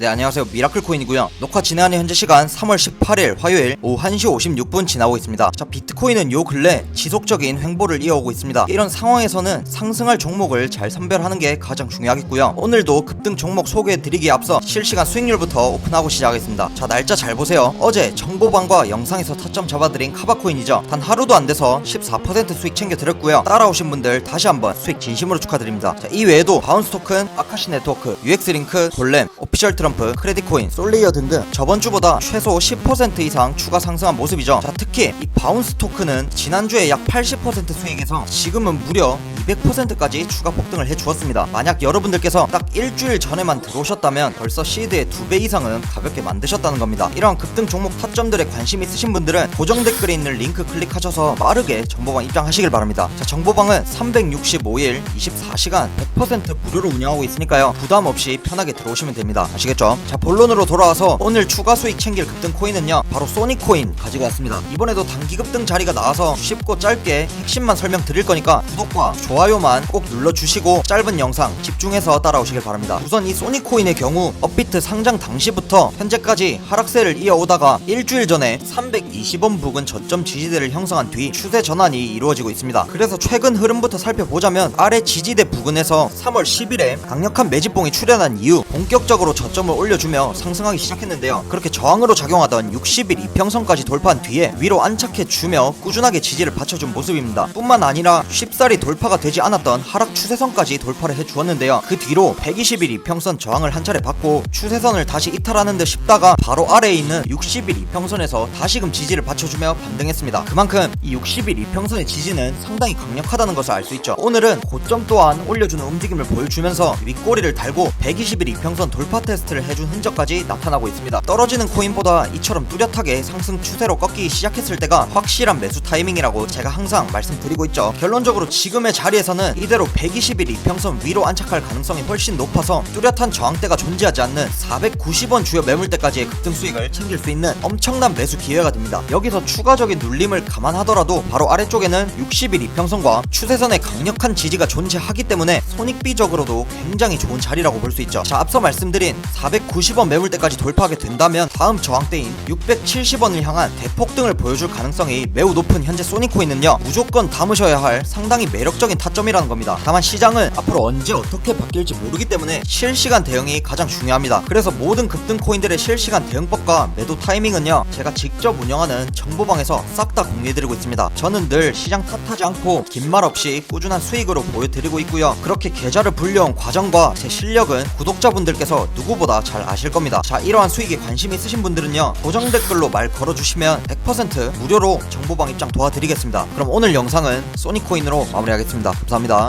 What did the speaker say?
네 안녕하세요. 미라클 코인이고요. 녹화 진행하는 현재 시간 3월 18일 화요일 오후 1시 56분 지나고 있습니다. 자 비트코인은 요 근래 지속적인 횡보를 이어오고 있습니다. 이런 상황에서는 상승할 종목을 잘 선별하는 게 가장 중요하겠고요. 오늘도 급등 종목 소개해드리기에 앞서 실시간 수익률부터 오픈하고 시작하겠습니다. 자 날짜 잘 보세요. 어제 정보방과 영상에서 타점 잡아드린 카바코인이죠. 단 하루도 안 돼서 14% 수익 챙겨드렸고요. 따라오신 분들 다시 한번 수익 진심으로 축하드립니다. 자, 이 외에도 바운스 토큰, 아카시 네트워크, UX링크, 볼렘, 오피셜 트럼 프, 크레딧코인, 솔레이어 등등 저번 주보다 최소 10% 이상 추가 상승한 모습이죠. 자, 특히 이 바운스 토큰은 지난주에 약 80% 수익에서 지금은 무려 200%까지 추가 폭등을 해주었습니다. 만약 여러분들께서 딱 일주일 전에만 들어오셨다면 벌써 시드의 2배 이상은 가볍게 만드셨다는 겁니다. 이러한 급등 종목 타점들에 관심 있으신 분들은 고정 댓글에 있는 링크 클릭하셔서 빠르게 정보방 입장하시길 바랍니다. 자, 정보방은 365일 24시간 100% 무료로 운영하고 있으니까요. 부담 없이 편하게 들어오시면 됩니다. 아시겠죠? 자, 본론으로 돌아와서 오늘 추가 수익 챙길 급등 코인은요. 바로 소니코인 가지고 왔습니다. 이번에도 단기 급등 자리가 나와서 쉽고 짧게 핵심만 설명드릴 거니까 구독과 좋아요만 꼭 눌러주시고 짧은 영상 집중해서 따라오시길 바랍니다. 우선 이 소니코인의 경우 업비트 상장 당시부터 현재까지 하락세를 이어오다가 일주일 전에 320원 부근 저점 지지대를 형성한 뒤 추세 전환이 이루어지고 있습니다. 그래서 최근 흐름부터 살펴보자면 아래 지지대 부근에서 3월 10일에 강력한 매집봉이 출현한 이후 본격적으로 저점을 올려주며 상승하기 시작했는데요. 그렇게 저항으로 작용하던 60일 이평선까지 돌파한 뒤에 위로 안착해 주며 꾸준하게 지지를 받쳐준 모습입니다. 뿐만 아니라 쉽사리 돌파가 되지 않았던 하락 추세선까지 돌파를 해주었는데요. 그 뒤로 120일 이평선 저항을 한 차례 받고 추세선을 다시 이탈하는 듯 싶다가 바로 아래에 있는 60일 이평선에서 다시금 지지를 받쳐주며 반등했습니다. 그만큼 이 60일 이평선의 지지는 상당히 강력하다는 것을 알 수 있죠. 오늘은 고점 또한 올려주는 움직임을 보여주면서 윗꼬리를 달고 120일 이평선 돌파 테스트를 해준 흔적까지 나타나고 있습니다. 떨어지는 코인보다 이처럼 뚜렷하게 상승 추세로 꺾이기 시작했을 때가 확실한 매수 타이밍이라고 제가 항상 말씀드리고 있죠. 결론적으로 지금의 자리에서는 이대로 120일 이평선 위로 안착할 가능성이 훨씬 높아서 뚜렷한 저항대가 존재하지 않는 490원 주요 매물대까지의 급등 수익을 챙길 수 있는 엄청난 매수 기회가 됩니다. 여기서 추가적인 눌림을 감안하더라도 바로 아래쪽에는 60일 이평선과 추세선의 강력한 지지가 존재하기 때문에 손익비적으로도 굉장히 좋은 자리라고 볼수 있죠. 자, 앞서 말씀드린 490원 매물대까지 돌파하게 된다면 다음 저항대인 670원을 향한 대폭등을 보여줄 가능성이 매우 높은 현재 소니코인은요 무조건 담으셔야 할 상당히 매력적인 타점이라는 겁니다. 다만 시장은 앞으로 언제 어떻게 바뀔지 모르기 때문에 실시간 대응이 가장 중요합니다. 그래서 모든 급등 코인들의 실시간 대응법과 매도 타이밍은요 제가 직접 운영하는 정보방에서 싹 다 공유해드리고 있습니다. 저는 늘 시장 탓하지 않고 긴 말 없이 꾸준한 수익으로 보여드리고 있고요. 그렇게 계좌를 불려온 과정과 제 실력 은 구독자분들께서 누구보다 잘 아실 겁니다. 자 이러한 수익에 관심 있으신 분들은요 고정 댓글로 말 걸어주시면 100% 무료로 정보방 입장 도와드리겠습니다. 그럼 오늘 영상은 소니코인으로 마무리하겠습니다. 감사합니다.